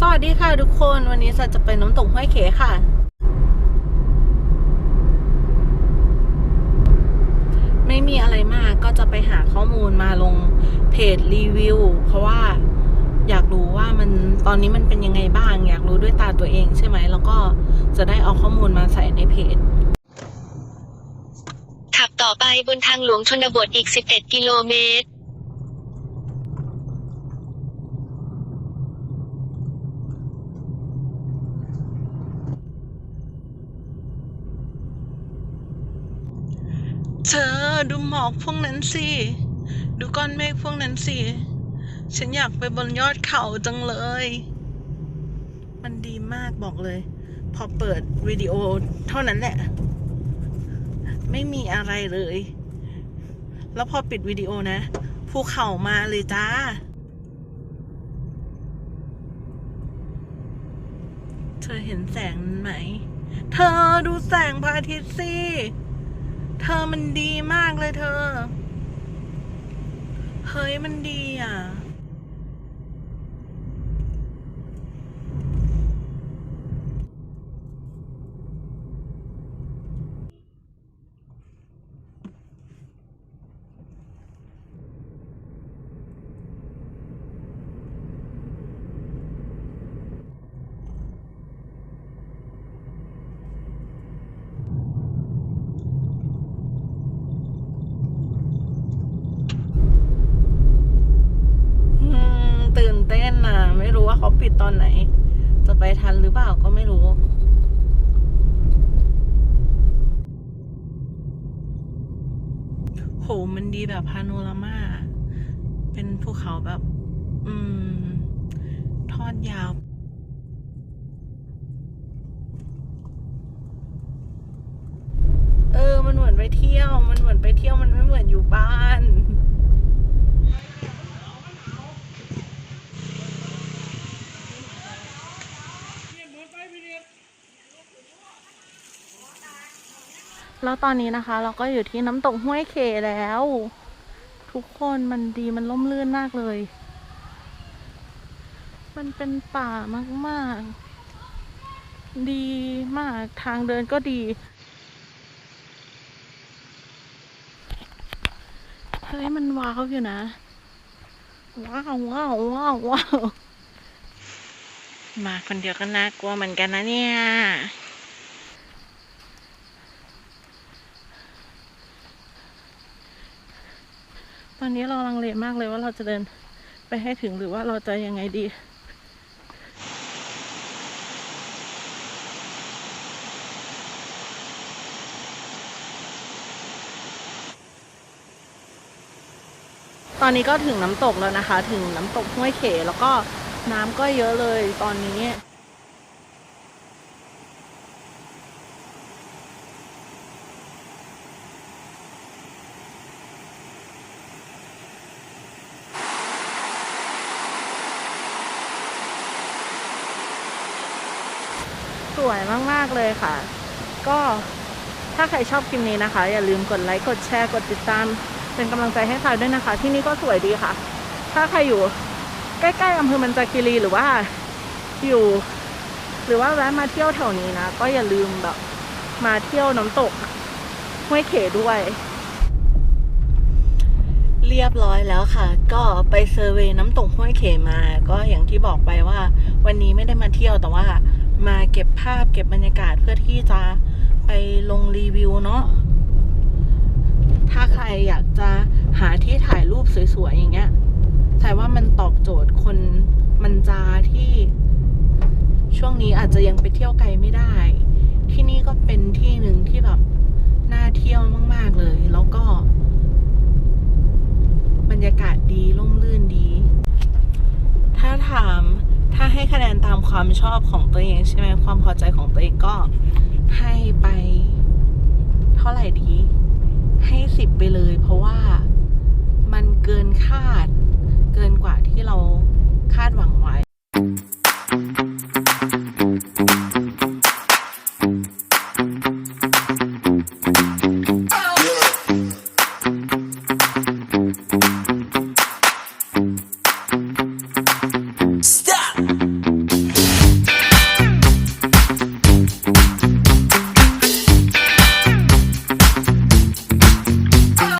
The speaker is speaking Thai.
สวัสดีค่ะทุกคนวันนี้สัจะไปน้ำตกห้วยเขค่ะ ไม่มีอะไรมากก็จะไปหาข้อมูลมาลงเพจรีวิว เพราะว่าอยากรู้ว่ามันตอนนี้มันเป็นยังไงบ้าง อยากรู้ด้วยตาตัวเองใช่ไหม แล้วก็จะได้เอาข้อมูลมาใส่ในเพจ ขับต่อไปบนทางหลวงชนบทอีก 11 กิโลเมตร เธอดูหมอกพวกนั้นสิ ดูก้อนเมฆพวกนั้นสิ ฉันอยากไปบนยอดเขาจังเลย มันดีมากบอกเลย พอเปิดวิดีโอเท่านั้นแหละ ไม่มีอะไรเลย แล้วพอปิดวิดีโอนะ ภูเขามาเลยจ้า เธอเห็นแสงนั้นไหม เธอดูแสงพระอาทิตย์สิ เธอมันดีมากเลยเธอ เฮ้ยมันดีอะ อืมตื่นเต้นน่ะ ไม่รู้ว่าเขาปิดตอนไหน จะไปทันหรือเปล่าก็ไม่รู้โหมันดีแบบพาโนรามา เป็นภูเขาแบบ อืม ทอดยาวเออ มันเหมือนไปเที่ยว มันเหมือนไปเที่ยว มันไม่เหมือนอยู่บ้าน แล้วตอนนี้นะคะ เราก็อยู่ที่น้ำตกห้วยเขแล้ว ทุกคนมันดีมันล่มลื่นมากเลย มันเป็นป่ามากๆ ดีมากทางเดินก็ดีเฮ้ยมันว้าวอยู่นะ ว้าวว้าวว้าวว้าวมาคนเดียวก็น่ากลัวเหมือนกันนะเนี่ย อนนี้เราลังเลมากเลยว่าเราจะเดินไปให้ถึงหรือว่าเราจะยังไงดีตอนนี้ก็ถึงน้ำตกแล้วนะคะ ถึงน้ำตกห้วยเขแล้วก็น้ำก็เยอะเลยตอนนี้ สวยมาก ๆ เลยค่ะ ก็ถ้าใครชอบคลิปนี้นะคะ อย่าลืมกดไลค์กดแชร์กดติดตาม เป็นกำลังใจให้พายด้วยนะคะ ที่นี่ก็สวยดีค่ะ ถ้าใครอยู่ใกล้ๆอำเภอมันจาคีรีหรือว่าอยู่ หรือว่าแวะมาเที่ยวแถวนี้นะ ก็อย่าลืมแบบมาเที่ยวน้ำตกห้วยเขด้วย เรียบร้อยแล้วค่ะ ก็ไปเซอร์เวยน้ำตกห้วยเขมา ก็อย่างที่บอกไปว่า วันนี้ไม่ได้มาเที่ยวแต่ว่า มาเก็บภาพเก็บบรรยากาศเพื่อที่จะไปลงรีวิวเนาะถ้าใครอยากจะหาที่ถ่ายรูปสวยๆอย่างเงี้ยใช่ว่ามันตอบโจทย์คนมันจาที่ช่วงนี้อาจจะยังไปเที่ยวไกลไม่ได้ ที่นี่ก็เป็นที่หนึ่งที่แบบน่าเที่ยวมาก ๆ เลย แล้วก็ บรรยากาศดีร่มรื่นดี ถ้าถามถ้าให้คะแนน ตามความชอบของตัวเองใช่ไหมความพอใจของตัวเองก็ให้ไป เท่าไหร่ดี ให้สิบไปเลย เพราะว่ามันเกินคาด เกินกว่าที่เราคาดหวังไว้